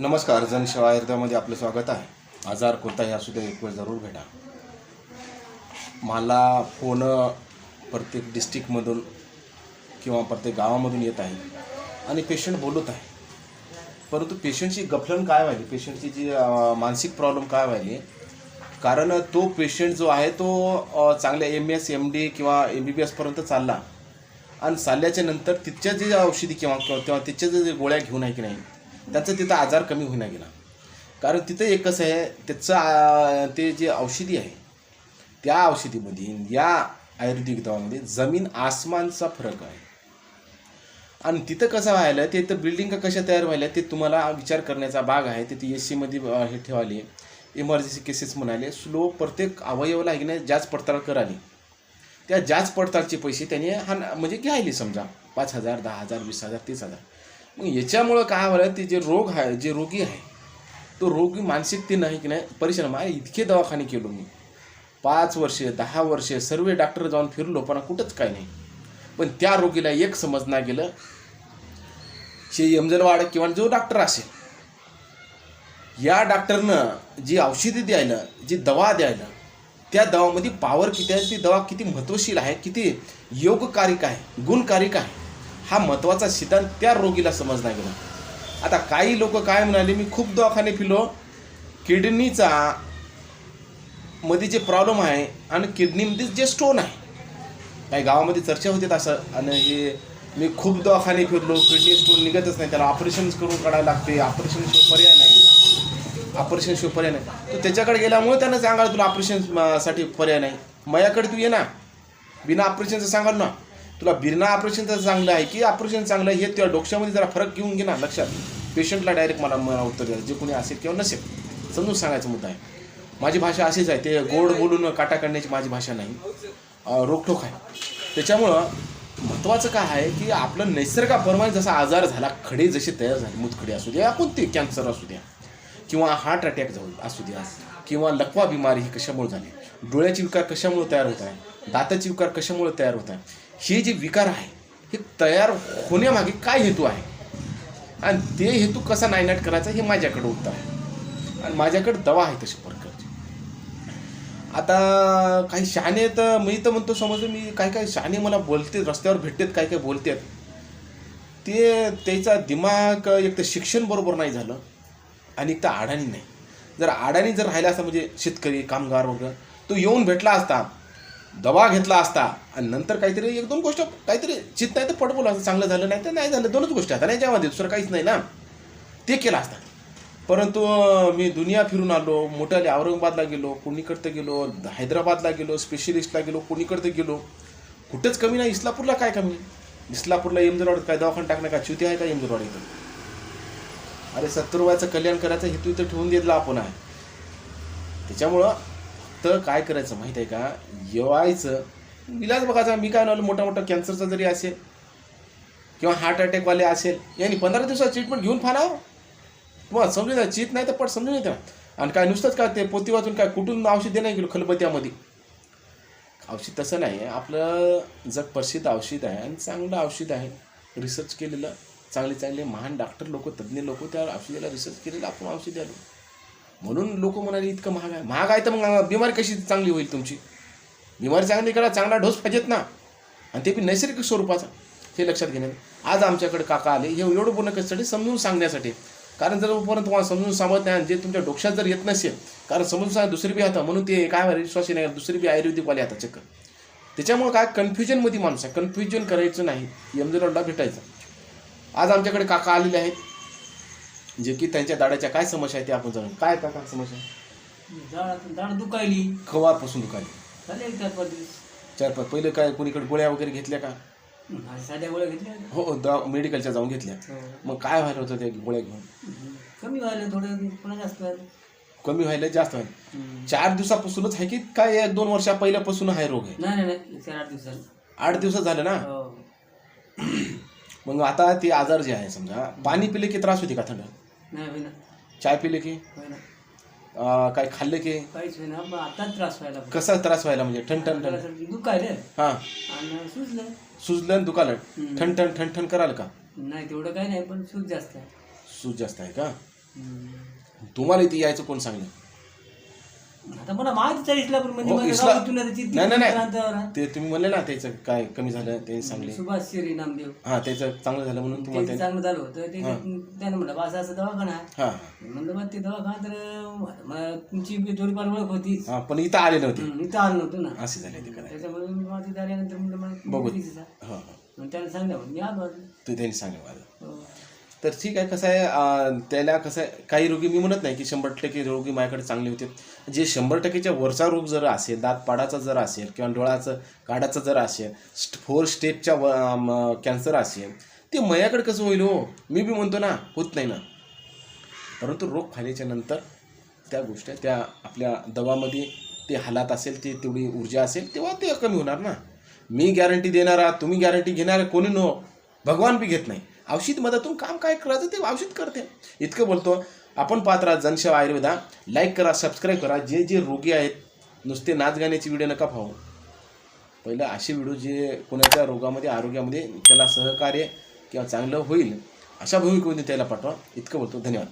नमस्कार जनसेवा आयुर्वेदामध्ये आपलं स्वागत आहे. आजार कोणताही असू दे एक वेळ जरूर भेटा. मला फोन प्रत्येक डिस्ट्रिक्टमधून किंवा प्रत्येक गावामधून येत आहे आणि पेशंट बोलत आहे. परंतु पेशंटची गफलन काय व्हायली? पेशंटची जी मानसिक प्रॉब्लेम काय व्हायली? कारण तो पेशंट जो आहे तो चांगल्या एम एस एम डी किंवा एम बी बी एसपर्यंत चालला. आणि चालल्याच्या नंतर तिथच्या जे औषधी किंवा किंवा तिथच्या जे गोळ्या घेऊन आहे की नाही त्याचा तिथं आजार कमी होईना गेला. कारण तिथं एक कसं आहे त्याचं ते जे औषधी आहे त्या औषधीमध्ये या आयुर्वेदिक दवामध्ये जमीन आसमानचा फरक आहे. आणि तिथं कसं व्हायला ते तर बिल्डिंग कशा तयार व्हायला ते तुम्हाला विचार करण्याचा भाग आहे. तिथे एस सीमध्ये हे ठेवाले इमर्जन्सी केसेस म्हणाले स्लो प्रत्येक अवयवाला आहे की नाही जाच पडताळ कराली. त्या ज्याच पडताळचे पैसे त्याने हा म्हणजे घ्यायले समजा पाच हजार दहा हजार वीस हजार तीस हजार. मग याच्यामुळं काय व्हायला ते जे रोग आहे जे रोगी आहे तो रोगी मानसिकतेनं आहे की नाही परिश्रम आहे. इतके दवाखाने केलो मी. पाच वर्षे दहा वर्षे सर्व डॉक्टर जाऊन फिरलो पण कुठंच काय नाही. पण त्या रोगीला एक समजणार गेलं शे यमजलवाड किंवा जो डॉक्टर असेल या डॉक्टरनं जी औषधी द्यायला जी दवा द्यायला त्या दवामध्ये पावर किती आहे ती दवा किती महत्त्वशील आहे किती योगकारिक आहे गुणकारिक आहे. हा महत्त्वाचा सिद्धांत त्या रोगीला समजला गेला. आता काही लोक काय म्हणाले मी खूप दवाखाने फिरलो. किडनीचा मध्ये जे प्रॉब्लेम आहे आणि किडनीमध्ये जे स्टोन आहे. काही गावामध्ये चर्चा होते असं आणि हे मी खूप दवाखाने फिरलो. किडनी स्टोन निघतच नाही. त्याला ऑपरेशन करून काढायला लागते. ऑपरेशन पर्याय नाही. ऑपरेशन शिव पर्याय नाही. तो त्याच्याकडे गेल्यामुळे त्यानं सांगाल तुला ऑपरेशनसाठी पर्याय नाही. माझ्याकडे तू ये ना. बिना ऑपरेशनचं सांगाल ना. तुला बिना ऑपरेशनचं चांगलं आहे की ऑपरेशन चांगलं आहे हे तुझ्या डोक्यामध्ये जरा फरक घेऊन घे ना लक्षात. पेशंटला डायरेक्ट मला मला उत्तर द्या जे कोणी असेल किंवा नसेल. समजून सांगायचा मुद्दा आहे. माझी भाषा अशीच आहे ते गोड बोलून काटा काढण्याची माझी भाषा नाही. रोखोक आहे. त्याच्यामुळं महत्त्वाचं काय आहे की आपलं नैसर्गाप्रमाणे जसा आजार झाला खडे जसे तयार झाले मुतखडे असू द्या कोणते कॅन्सर असू द्या किंवा हार्ट अटॅक जाऊ असू द्या किंवा लकवा बिमारी ही कशामुळे झाली डोळ्याचे विकार कशामुळे तयार होत आहे दाताचे विकार कशामुळे तयार होत आहे हे जे विकार आहे हे तयार होण्यामागे काय हेतू आहे? आणि ते हेतू कसा नायनाट करायचा हे माझ्याकडे उत्तर आहे. आणि माझ्याकडे दवा आहे तशी प्रकारची आता काही शहाणे तर मी तर म्हणतो समज मी काही काय शहाणे मला बोलते रस्त्यावर भेटतात काही काय बोलतात. ते त्याचा दिमाग एक तर शिक्षण बरोबर नाही झालं आणि एक तर अडाणी नाही. जर अडाणी जर राहिला असता म्हणजे शेतकरी कामगार वगैरे तो येऊन भेटला असता दबा घेतला असता आणि नंतर काहीतरी एक दोन गोष्ट काहीतरी चित नाही तर पडबोला असतं चांगलं झालं नाही तर नाही झालं दोनच गोष्टी आता नाही ज्यामध्ये दुसरं काहीच नाही ना. ते केलं असतं. परंतु मी दुनिया फिरून आलो मोठ्याले औरंगाबादला गेलो कोणीकडतं गेलो हैदराबादला गेलो स्पेशलिस्टला गेलो कोणीकडतं गेलो कुठंच कमी नाही इस्लापूरला काय कमी? इस्लापूरला एमजरवाडीत काय दवाखाना टाकणं का? च्युती आहे का एमजरवाडी इथं? अरे सत्तर वयाचं कल्याण करायचं हेतू इथं ठेवून दिला आपण आहे. त्याच्यामुळं तर काय करायचं माहीत आहे का? येवायचं. इलाज बघायचा मी काय म्हणालो मोठा मोठा कॅन्सरचा जरी असेल किंवा हार्ट अटॅकवाले असेल यांनी पंधरा दिवसात ट्रीटमेंट घेऊन फाराव हो. तुम्हाला समजून द्या चित नाही तर पट समजून येतं. आणि काय नुसतंच काय ते पोती वाचून काय कुठून औषध देणार गेलो खलबत्यामध्ये? औषध तसं नाही आहे. आपलं जग प्रसिद्ध औषध आहे आणि चांगलं औषध आहे. रिसर्च केलेलं चांगले चांगले महान डॉक्टर लोक तज्ज्ञ लोक त्या औषधाला रिसर्च केलेलं आपण औषध आलो म्हणून लोक म्हणाले इतकं महाग आहे. महाग आहे तर मग बिमारी कशी चांगली होईल तुमची? बिमारी चांगली करा चांगला डोस पाहिजेत ना. आणि ते बी नैसर्गिक स्वरूपाचा हे लक्षात घेण्यात आज आमच्याकडे काका आले हे एवढं बोलणं कशासाठी? समजून सांगण्यासाठी. कारण जर उपरंत तुम्हाला समजून सांगत नाही आणि जे तुमच्या डोक्यात जर येत नसेल कारण समजून सांग दुसरी बी आता म्हणून ते काय व्हायला विश्वास नाही दुसरी बी आयुर्वेदिकवाले आता चक्कर. त्याच्यामुळे काय कन्फ्युजनमध्ये माणूस आहे. कन्फ्युजन करायचं नाही. यमजरला भेटायचं. आज आमच्याकडे काका आलेले आहेत. जे की त्यांच्या दाड्याच्या काय समस्या आहे ते आपण जाणून काय काका समस्या झाड झाड दुखायली. कवापासून दुखाली झाले चार पाच दिवस. चार पाच पहिले काय कोणीकडे गोळ्या वगैरे घेतल्या का? हा, साध्या गोळ्या घेतल्या हो दवा मेडिकलच्या जाऊन घेतल्या. हो. मग काय व्हायला होतं त्या गोळ्या घेऊन? कमी व्हायला थोडं पुन्हा जास्त व्हायला. कमी व्हायला जास्त व्हायला. चार दिवसापासूनच आहे की काय एक दोन वर्षा पहिल्यापासून हा रोग आहे? नाही नाही नाही चार आठ दिवसात आठ दिवसात झालं ना? हो. मग आता ते आजार जे आहे समजा पाणी पिले की त्रास होते का थंड? नाही होईना चाय पिले की? होईना अं, काय खाल्ले की? काहीच होईना पण आता त्रास व्हायला कसा त्रास व्हायला म्हणजे? ठण ठण ठण दुखायलं हां. आणि सुजलं. सुजलं आणि दुखालं हम्म. ठण ठण ठण ठण कराल का? नाही तेवढं काही नाही पण सूज जास्त आहे. सूज जास्त आहे का? हम्म. तुम्हाला इथे यायचं कोण सांगलं आता मला माहिती आहे इस्लापूर म्हणजे हो, मला इस्ला- गावातून त्याची ती नाही, नाही, नाही. अंतरावर आहे. ते तुम्ही म्हणले ना त्याचं काय कमी झालं ते सांगले. सुभाष शिरी नामदेव. हा त्याचं चांगलं झालं म्हणून तुम्हाला ते चांगलं झालं होतं. ते त्यानं म्हणलं बा असं असं दवाखाना. आहे हा म्हणलं बा ते दवाखाना तर तुमची बी थोडीफार ओळख होती. हा पण इथं आले नव्हते इथं आलो नव्हतो ना. असे झाले ते करायला त्याच्यामुळे मी मला तिथे आल्यानंतर म्हणलं मला बघू. हा हा. मग त्याने सांगितलं मी आलो आज. ते त्यांनी सांगितलं. माझं हो. तर ठीक आहे कसं आहे त्याला कसं आहे काही रोगी मी म्हणत नाही की शंभर टक्के रोगी माझ्याकडे चांगले होते. जे शंभर टक्केच्या वरचा रोग जर असेल दात पाडाचा जर असेल किंवा डोळाचं काढाचा जर असेल स्ट फोर स्टेपच्या व कॅन्सर असेल ते माझ्याकडे कसं होईल हो? मी बी म्हणतो ना होत नाही ना. परंतु रोग फायल्याच्या नंतर त्या गोष्टी त्या आपल्या दवामध्ये ते हालात असेल ते तेवढी ऊर्जा असेल तेव्हा ते कमी होणार ना. मी गॅरंटी देणारा तुम्ही गॅरंटी घेणारा कोणी नो? भगवान बी घेत नाही. औषध मधातून काम काय करायचं ते औषध करते. इतकं बोलतो आपण पाहत राहा जनसेवा आयुर्वेदा. लाईक करा सबस्क्राईब करा. जे जे रोगी आहेत नुसते नाच गाण्याचे व्हिडिओ नका पाहू. पहिलं असे व्हिडिओ जे कोणाच्या रोगामध्ये आरोग्यामध्ये त्याला सहकार्य किंवा चांगलं होईल अशा भूमिकेमध्ये त्याला पाठवा. इतकं बोलतो. धन्यवाद.